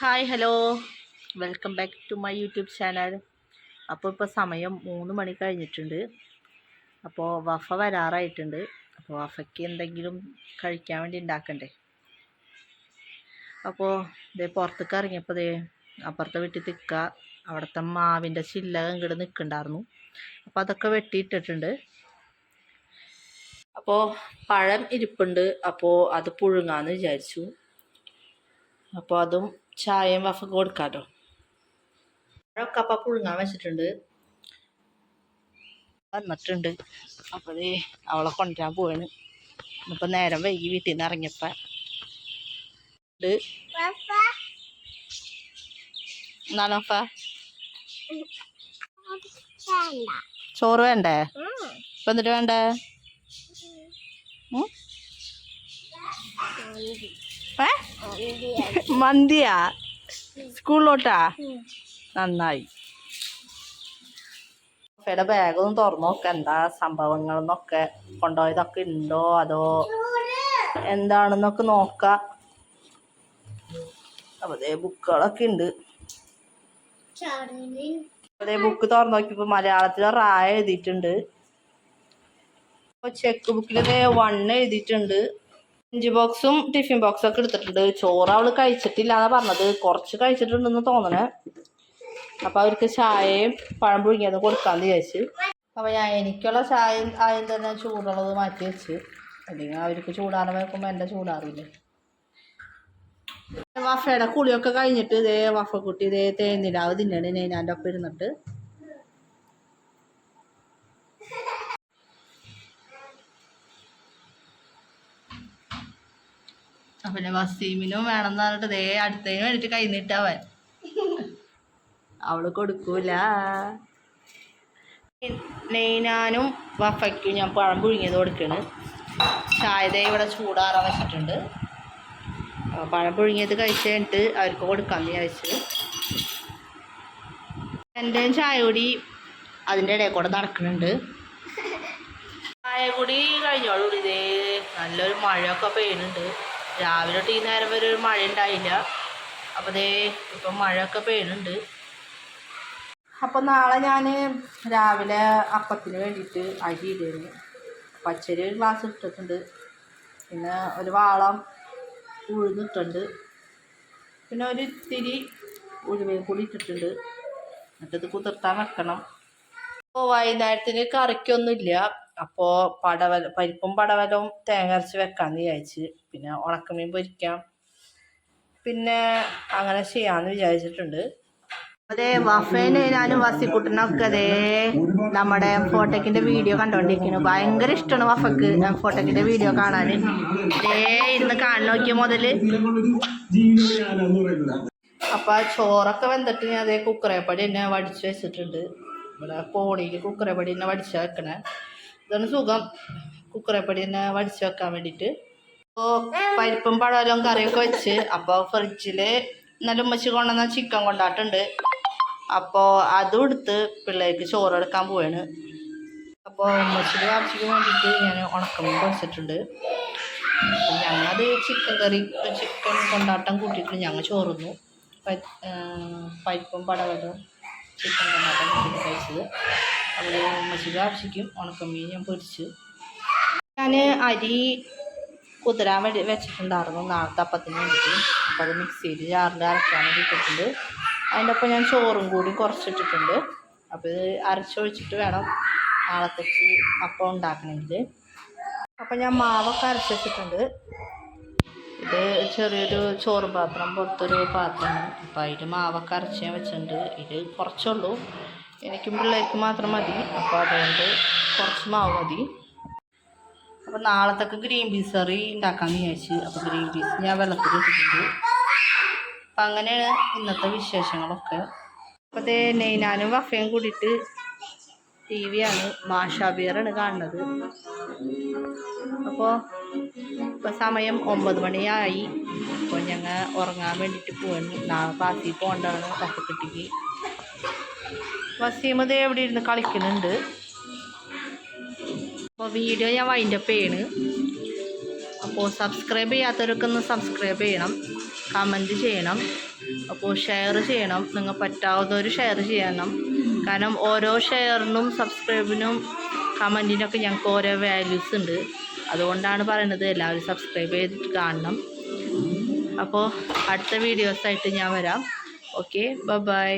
Hi hello. Welcome back to my YouTube channel. അപ്പോൾ ഇപ്പോൾ സമയം മൂന്ന് മണി കഴിഞ്ഞിട്ടുണ്ട്. അപ്പോൾ വഫ വരാറായിട്ടുണ്ട്. അപ്പോൾ വഫയ്ക്ക് എന്തെങ്കിലും കഴിക്കാൻ വേണ്ടി ഉണ്ടാക്കണ്ടേ? അപ്പോൾ ഇതേ പുറത്തേക്ക് ഇറങ്ങിയപ്പോൾ ദേ അപ്പുറത്തെ വീട്ടിൽ തിക്ക അവിടുത്തെ മാവിന്റെ ചില്ലകം ഇങ്ങോട്ട് നിൽക്കണ്ടായിരുന്നു അപ്പോൾ അതൊക്കെ വെട്ടിയിട്ടിട്ടുണ്ട്. അപ്പോൾ പഴം ഇരിപ്പുണ്ട്. അപ്പോൾ അത് പുഴുങ്ങാന്ന് വിചാരിച്ചു. അപ്പോൾ അതും ചായയും വഫക്ക് കൊടുക്കാമല്ലോ പഴമൊക്കെ കപ്പ പുഴുങ്ങാൻ വെച്ചിട്ടുണ്ട്. വന്നിട്ടുണ്ട്. അപ്പോൾ അവളെ കൊണ്ടുവരാൻ പോവാണ്. ഇന്നിപ്പോൾ നേരം വൈകി വീട്ടിൽ നിന്ന് ഇറങ്ങിയപ്പോൾ അപ്പ ചോറ് വേണ്ടേ? ഇപ്പം എന്നിട്ട് വേണ്ടേ? ഏ? മന്തിയാ? സ്കൂളിലോട്ടാ? നന്നായി. ഫയുടെ ബാഗൊന്നും തുറന്നു നോക്ക. എന്താ സംഭവങ്ങളെന്നൊക്കെ കൊണ്ടുപോയതൊക്കെ ഉണ്ടോ? അതോ എന്താണെന്നൊക്കെ നോക്ക. അതേ ബുക്കുകളൊക്കെ ഉണ്ട്. അതേ ബുക്ക് തുറന്നു നോക്കിയപ്പോ മലയാളത്തിൽ റായ എഴുതിയിട്ടുണ്ട്. ചെക്ക് ബുക്കിൽ വൺ എഴുതിയിട്ടുണ്ട്. ലഞ്ച് ബോക്സും ടിഫിൻ ബോക്സും ഒക്കെ എടുത്തിട്ടുണ്ട്. ചോറ് അവൾ കഴിച്ചിട്ടില്ല എന്നാ പറഞ്ഞത്. കുറച്ച് കഴിച്ചിട്ടുണ്ടെന്ന് തോന്നണേ. അപ്പൊ അവർക്ക് ചായയും പഴം പുഴുങ്ങിയത് കൊടുക്കാന്ന് വിചാരിച്ചു. അപ്പൊ ഞാൻ എനിക്കുള്ള ചായ ആദ്യം തന്നെ ചൂടുള്ളത് മാറ്റി വെച്ച്. അല്ലെങ്കിൽ അവർക്ക് ചൂടാറാൻ വെക്കുമ്പോ എന്റെ ചൂടാറില്ലേ. വഫയുടെ കുളിയൊക്കെ കഴിഞ്ഞിട്ട് ഇതേ വഫക്കുട്ടി ഇതേ തേന്നിലാവ് തിന്നണേ ഞാൻ ഒപ്പം ഇരുന്നിട്ട്. പിന്നെ വസീമിനും വേണമെന്ന് പറഞ്ഞിട്ട് ദേ അടുത്തതിന് വേണ്ടിട്ട് കൈ നീട്ടവൻ അവൾ കൊടുക്കൂല. നെയ്നാനും വഫയ്ക്കും ഞാൻ പഴം പുഴുങ്ങിയത് കൊടുക്കണ്. ചായത ഇവിടെ ചൂടാറാൻ വെച്ചിട്ടുണ്ട്. പഴം പുഴുങ്ങിയത് കഴിച്ച് കഴിഞ്ഞിട്ട് അവർക്ക് കൊടുക്കാമെന്ന് വിചാരിച്ചു. എന്റെയും ചായ കൂടി അതിന്റെ ഇടയിൽ കൂടെ നടക്കുന്നുണ്ട്. ചായ കൂടി കഴിഞ്ഞോളൂ ഇതേ നല്ലൊരു മഴയൊക്കെ പെയ്യുന്നുണ്ട്. രാവിലെ തൊട്ട് ഈ നേരം വരെ ഒരു മഴ ഉണ്ടായില്ല. അപ്പോൾ ദേ ഇപ്പം മഴയൊക്കെ പെയ്യുന്നുണ്ട്. അപ്പോൾ നാളെ ഞാൻ രാവിലെ അപ്പത്തിന് വേണ്ടിയിട്ട് അരി ഇടുന്നു പച്ചരി ഒരു ഗ്ലാസ് ഇട്ടിട്ടുണ്ട്. പിന്നെ ഒരു വാളം ഉഴുന്നിട്ടുണ്ട് പിന്നെ ഒരു ഇത്തിരി ഉഴുവയും കൂടി ഇട്ടിട്ടുണ്ട്. എന്നിട്ടത് കുതിർത്താൻ വെക്കണം. അപ്പോൾ വൈകുന്നേരത്തിന് കറിക്കൊന്നുമില്ല. അപ്പോൾ പടവൽ പരിപ്പും പടവലവും തേങ്ങ അരച്ച് വെക്കാമെന്ന് വിചാരിച്ച്. പിന്നെ ഉണക്കമീൻ പൊരിക്കാം. പിന്നെ അങ്ങനെ ചെയ്യാന്ന് വിചാരിച്ചിട്ടുണ്ട്. അതെ വഫേനെ ഞാനും വസിക്കുട്ടനൊക്കെ അതേ നമ്മുടെ ഫോട്ടോക്കിന്റെ വീഡിയോ കണ്ടോണ്ടിരിക്കുന്നു. ഭയങ്കര ഇഷ്ടമാണ് വഫക്ക് ഫോട്ടോക്കിന്റെ വീഡിയോ കാണാൻ ദേ ഇന്ന് കാണാൻ നോക്കിയ മുതൽ. അപ്പൊ ചോറൊക്കെ വെന്തിട്ട് ഞാൻ അതേ കുക്കറേപ്പടി തന്നെ വടിച്ചു വെച്ചിട്ടുണ്ട്. ഇവിടെ പോണിയിൽ കുക്കറേപ്പടി തന്നെ വടിച്ചു വെക്കണേ. ഇതാണ് സുഖം. കുക്കറേപ്പടി തന്നെ വടിച്ച് വെക്കാൻ വേണ്ടിയിട്ട്. അപ്പോൾ പരിപ്പും പഴമെല്ലാം കറിയൊക്കെ വെച്ച് അപ്പോൾ ഫ്രിഡ്ജിൽ നല്ല ഉമ്മച്ചി കൊണ്ടുവന്ന ചിക്കൻ കൊണ്ടാട്ടുണ്ട്. അപ്പോൾ അതും എടുത്ത് പിള്ളേർക്ക് ചോറ് എടുക്കാൻ പോവാണ്. അപ്പോൾ ഉമ്മച്ചിക്ക് വാർച്ചയ്ക്ക് വേണ്ടിയിട്ട് ഞാൻ ഉണക്കമീൻ അപ്പം ഞങ്ങളത് ചിക്കൻ കറി ചിക്കൻ കൊണ്ടാട്ടം കൂട്ടിയിട്ട് ഞങ്ങൾ ചോറുന്നു. പരിപ്പും പടവലും ചിക്കൻ കൊണ്ടാട്ടം കൂട്ടിയിട്ട് കഴിച്ചത്. അതിൽ ഉമ്മച്ചിയുടെ ഉണക്കമീൻ ഞാൻ പൊരിച്ച്. ഞാൻ അരി കുതിരാൻ വേണ്ടി വെച്ചിട്ടുണ്ടായിരുന്നു. നാളത്തെ അപ്പത്തിന് വേണ്ടിയിട്ട് അപ്പോൾ അത് മിക്സിയിൽ ജാറിൽ അരക്കാൻ വേണ്ടി ഇട്ടിട്ടുണ്ട് അതിന്റെ ഒപ്പം ഞാൻ ചോറും കൂടി കുറച്ചിട്ടിട്ടുണ്ട്. അപ്പോൾ ഇത് അരച്ചൊഴിച്ചിട്ട് വേണം നാളത്തേക്ക് അപ്പം ഉണ്ടാക്കണമെങ്കിൽ അപ്പം ഞാൻ മാവൊക്കെ അരച്ച് വെച്ചിട്ടുണ്ട്. ഇത് ചെറിയൊരു ചോറ് പാത്രം പോലത്തൊരു പാത്രമാണ്. അപ്പോൾ അതിൽ മാവൊക്കെ അരച്ച് ഞാൻ വെച്ചിട്ടുണ്ട്. ഇത് കുറച്ചുള്ളൂ എനിക്കും പിള്ളേർക്ക് മാത്രം മതി. അപ്പോൾ അതുകൊണ്ട് കുറച്ച് മാവ് മതി. അപ്പോൾ നാളത്തേക്ക് ഗ്രീൻ പീസ് കറി ഉണ്ടാക്കാമെന്ന് വിചാരിച്ചു അപ്പോൾ ഗ്രീൻ പീസ് ഞാൻ വെള്ളത്തിൽ ഇട്ടിട്ടുണ്ട്. അപ്പം അങ്ങനെയാണ് ഇന്നത്തെ വിശേഷങ്ങളൊക്കെ. അപ്പോൾ അതേ നെയ്നാനും വഫയും കൂടിയിട്ട് ടി വിയാണ് മാഷാബിയറാണ് കാണുന്നത്. അപ്പോൾ ഇപ്പോൾ സമയം ഒമ്പത് മണിയായി. അപ്പോൾ ഞങ്ങൾ ഉറങ്ങാൻ വേണ്ടിയിട്ട് പോവാണ്. നാളെ പാർട്ടി പോകേണ്ടതാണ് വഫക്കുട്ടിക്ക് വസീമത് എവിടെ ഇരുന്ന് കളിക്കുന്നുണ്ട്. അപ്പോൾ വീഡിയോ ഞാൻ വൈൻഡപ്പ് ചെയ്യണ്. അപ്പോൾ സബ്സ്ക്രൈബ് ചെയ്യാത്തവരൊക്കെ ഒന്ന് സബ്സ്ക്രൈബ് ചെയ്യണം. കമന്റ് ചെയ്യണം. അപ്പോൾ ഷെയർ ചെയ്യണം. നിങ്ങൾ പറ്റാവുന്നവർ ഷെയർ ചെയ്യണം. കാരണം ഓരോ ഷെയറിനും സബ്സ്ക്രൈബിനും കമന്റിനൊക്കെ ഞങ്ങൾക്ക് ഓരോ വാല്യൂസ് ഉണ്ട്. അതുകൊണ്ടാണ് പറയുന്നത് എല്ലാവരും സബ്സ്ക്രൈബ് ചെയ്തിട്ട് കാണണം. അപ്പോൾ അടുത്ത വീഡിയോസായിട്ട് ഞാൻ വരാം. Okay bye